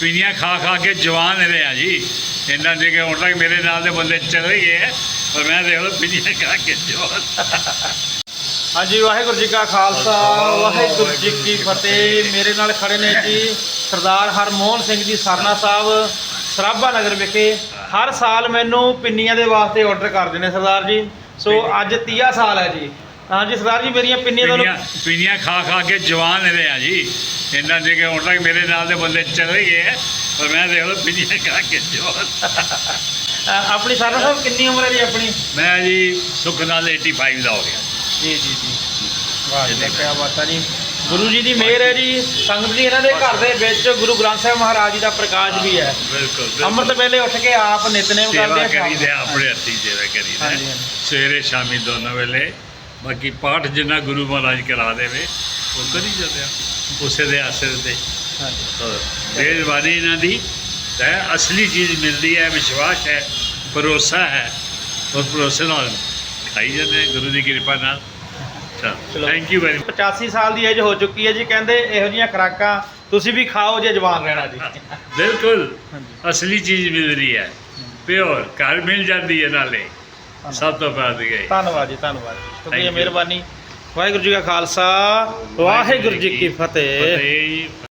ਪੀਣੀਆਂ ਖਾ ਖਾ ਕੇ ਜਵਾਨ ਰਹੇ ਆ ਜੀ। ਇੰਨਾ ਦੇ ਕੇ ਹੁਣ ਤੱਕ ਮੇਰੇ ਨਾਲ ਦੇ ਬੰਦੇ ਚਲੇ ਗਏ ਹੈ, ਪਰ ਮੈਂ ਦੇਖ ਲਓ ਪੀਣੀਆਂ ਖਾ ਕੇ ਜਵਾਨ। ਹਾਂਜੀ ਵਾਹਿਗੁਰੂ ਜੀ ਕਾ ਖਾਲਸਾ ਵਾਹਿਗੁਰੂ ਜੀ ਕੀ ਫਤਿਹ। ਮੇਰੇ ਨਾਲ ਖੜੇ ਨੇ ਜੀ ਸਰਦਾਰ ਹਰਮੋਹਨ ਸਿੰਘ ਜੀ ਸਰਨਾ ਸਾਹਿਬ ਸਰਾਭਾ ਨਗਰ ਵਿਖੇ। ਹਰ ਸਾਲ ਮੈਨੂੰ ਪਿੰਨੀਆਂ ਦੇ ਵਾਸਤੇ ਆਰਡਰ ਕਰਦੇ ਨੇ ਸਰਦਾਰ ਜੀ। ਸੋ ਅੱਜ 30 ਸਾਲ ਹੈ ਜੀ। ਹਾਂਜੀ ਸਰਦਾਰ ਜੀ ਮੇਰੀਆਂ ਪਿੰਨੀਆਂ ਤੁਹਾਨੂੰ ਪੀਣੀਆਂ ਖਾ ਖਾ ਕੇ ਜਵਾਨ ਰਹੇ ਆ ਜੀ। ਇੰਨਾ ਦੇ ਕੇ ਹੁਣ ਤੱਕ ਮੇਰੇ ਨਾਲ ਦੇ ਬੰਦੇ ਚਲੇ ਗਏ ਹੈ, ਪਰ ਮੈਂ ਦੇਖ ਲਓ ਪੀਣੀਆਂ ਖਾ ਕੇ ਜਵਾਨ। ਅ, ਆਪਣੀ ਸਰਨਾ ਸਾਹਿਬ ਕਿੰਨੀ ਉਮਰ ਹੈ ਜੀ ਆਪਣੀ? ਮੈਂ ਜੀ ਸੁੱਖ ਨਾਲ 85 ਦਾ ਹੋ ਗਿਆ। ਜੀ ਜੀ ਜੀ। ਵਾਹ ਜੀ ਕੀ ਬਾਤ ਹੈ ਜੀ। ਗੁਰੂ ਜੀ ਦੀ ਮਿਹਰ ਹੈ ਜੀ। ਸੰਗਤ ਜੀ ਇਹਨਾਂ ਦੇ ਘਰ ਦੇ ਵਿੱਚ ਗੁਰੂ ਗ੍ਰੰਥ ਸਾਹਿਬ ਮਹਾਰਾਜ ਜੀ ਦਾ ਪ੍ਰਕਾਸ਼ ਵੀ ਹੈ। ਬਿਲਕੁਲ ਅੰਮ੍ਰਿਤ ਵੇਲੇ ਉੱਠ ਕੇ ਆਪ ਨਿਤਨੇਮ ਸੇਵਾ ਕਰਦੇ ਆ ਸ਼ਾਮ ਕਰੀਦੇ ਨੂੰ। ਆਪਣੇ ਹੱਥੀ ਸੇਵਾ ਕਰੀਦੇ ਹਾਂਜੀ, ਹਾਂਜੀ। ਸਵੇਰੇ ਸ਼ਾਮੀ ਦੋਨੋਂ ਵੇਲੇ ਬਾਕੀ ਪਾਠ ਜਿੰਨਾ ਗੁਰੂ ਮਹਾਰਾਜ ਕਰਾ ਦੇਵੇ ਉਹ ਕਰੀ ਜਾਂਦੇ ਆ। ਉਸੇ ਦੇ ਆਸਰੇ ਤੇ। ਹਾਂਜੀ। ਦੇਵਾਨੀ ਇਹਨਾਂ ਦੀ। ਤਾਂ ਅਸਲੀ ਚੀਜ਼ ਮਿਲਦੀ ਹੈ ਵਿਸ਼ਵਾਸ ਹੈ ਭਰੋਸਾ ਹੈ ਉਸ ਭਰੋਸੇ ਨਾਲ ਖਾਈ ਜਾਂਦੇ ਗੁਰੂ ਦੀ ਕਿਰਪਾ ਨਾਲ। ਥੈਂਕ ਯੂ ਵੈਰੀ 85 ਸਾਲ ਦੀ ਏਜ ਹੋ ਚੁੱਕੀ ਹੈ ਜੀ ਕਹਿੰਦੇ ਇਹੋ ਜਿਹੀਆਂ ਖੁਰਾਕਾਂ ਤੁਸੀਂ ਵੀ ਖਾਓ ਜੇ ਜਵਾਨ ਰਹਿਣਾ ਜੀ। ਬਿਲਕੁਲ। ਅਸਲੀ ਚੀਜ਼ ਮਿਲ ਰਹੀ ਹੈ। ਪਿਓਰ ਘਰ ਮਿਲ ਜਾਂਦੀ ਹੈ ਨਾਲੇ। ਸਭ ਤੋਂ ਗਏ। ਧੰਨਵਾਦ ਜੀ ਧੰਨਵਾਦ ਜੀ। Thank ਸ਼ੁਕਰੀਆ. ਮਿਹਰਬਾਨੀ। ਵਾਹਿਗੁਰੂ ਜੀ ਕਾ ਖਾਲਸਾ ਵਾਹਿਗੁਰੂ ਜੀ ਕੀ ਫਤਿਹ।